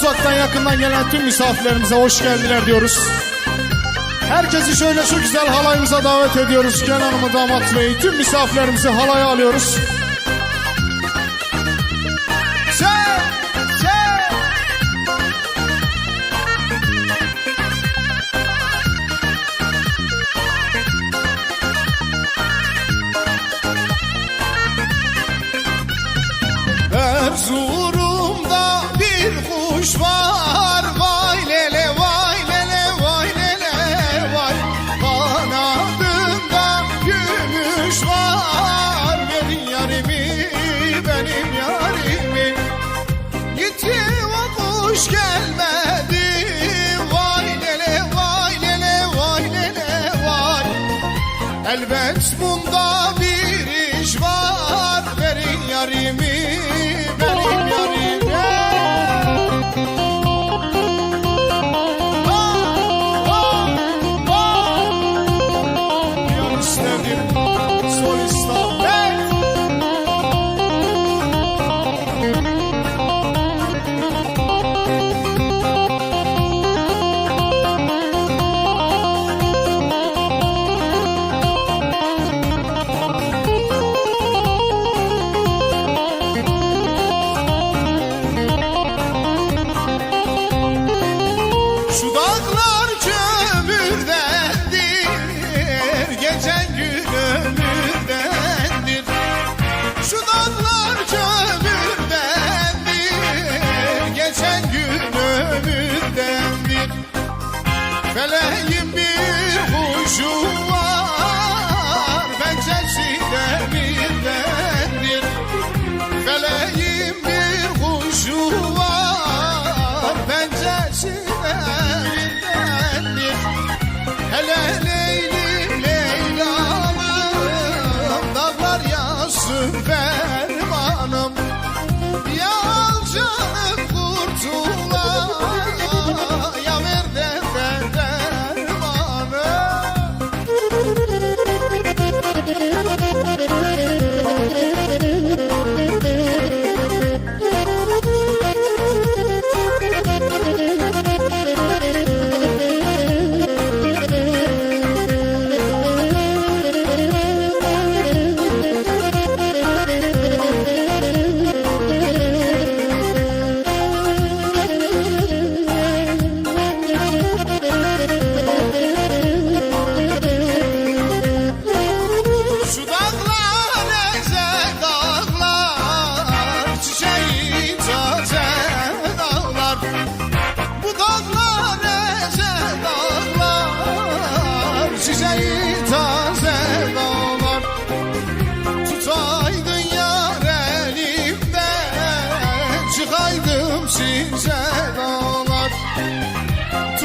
uzaktan yakından gelen tüm misafirlerimize hoş geldiler diyoruz. Herkesi şöyle şu güzel halayımıza davet ediyoruz. Kenan Hanım'ı, damat beyi, tüm misafirlerimizi halaya alıyoruz.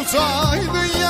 olsaydın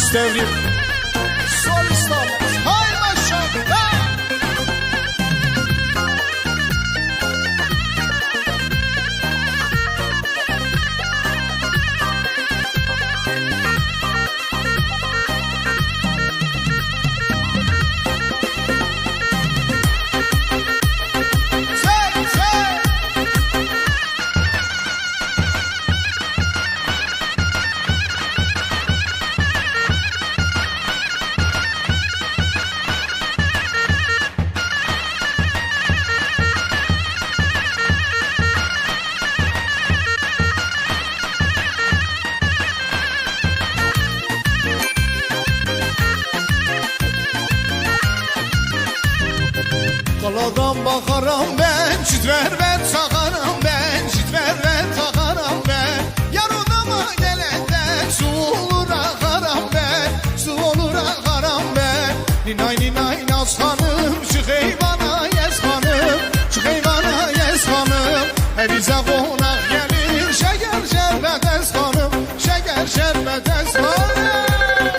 Stevie. Aladan bakaram ben, çitver ben sakaram ben, çitver ben sakaram ben. Yar odama gelenden su olur akaram ben, su olur akaram ben. Ninay ninay aslanım, şu heyvana yes hanım, şu heyvana yes hanım. Evize konak gelir, şeker şerbet es hanım, şeker şerbet es hanım.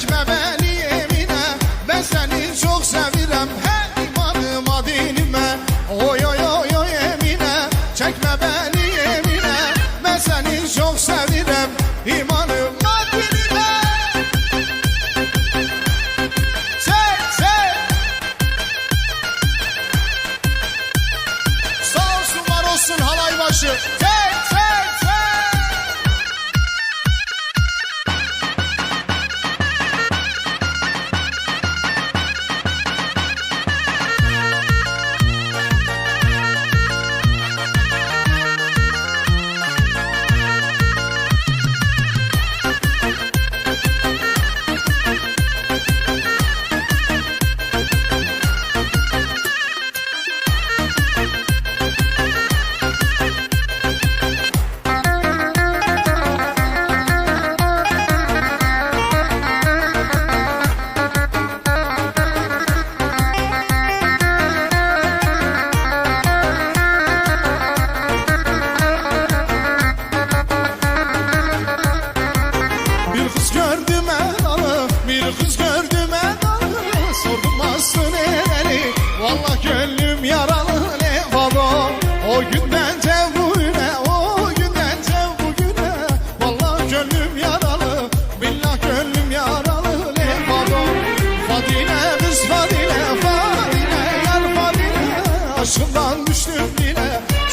change my man.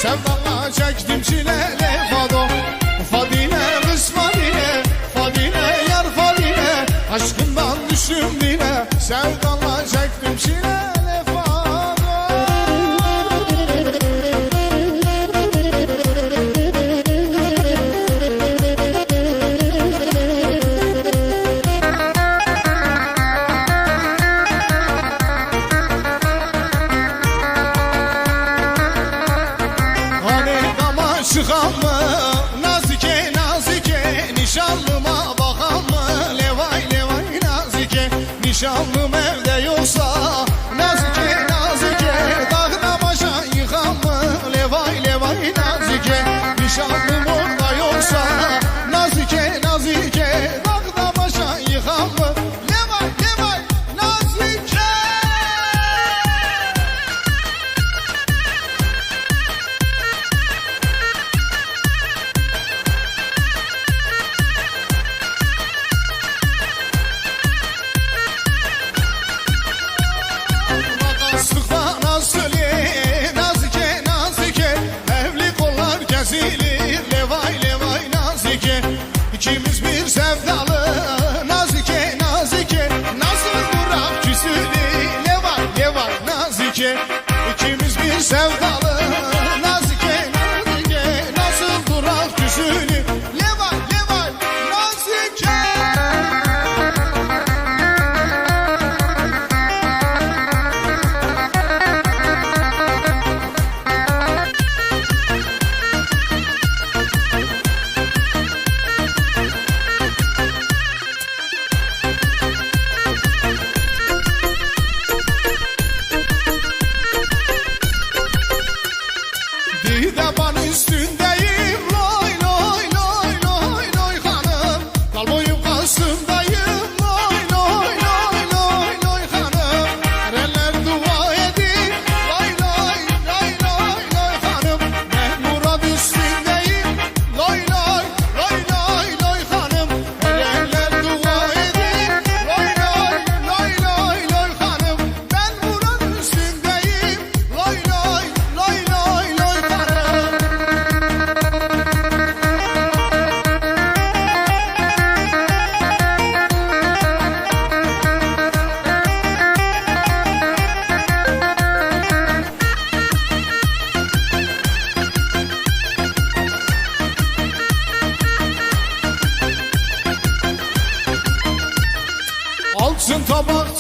Sevdana çektim çileli fado. Fadine kız Fadine Fadine yar Fadine Aşkından düştüm dine. Sevdana çektim çileli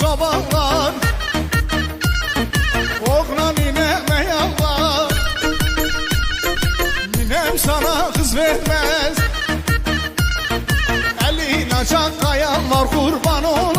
çobanlar Oğna nineme yalvar Ninem sana kız vermez. Elin açan kayanlar kurban ol.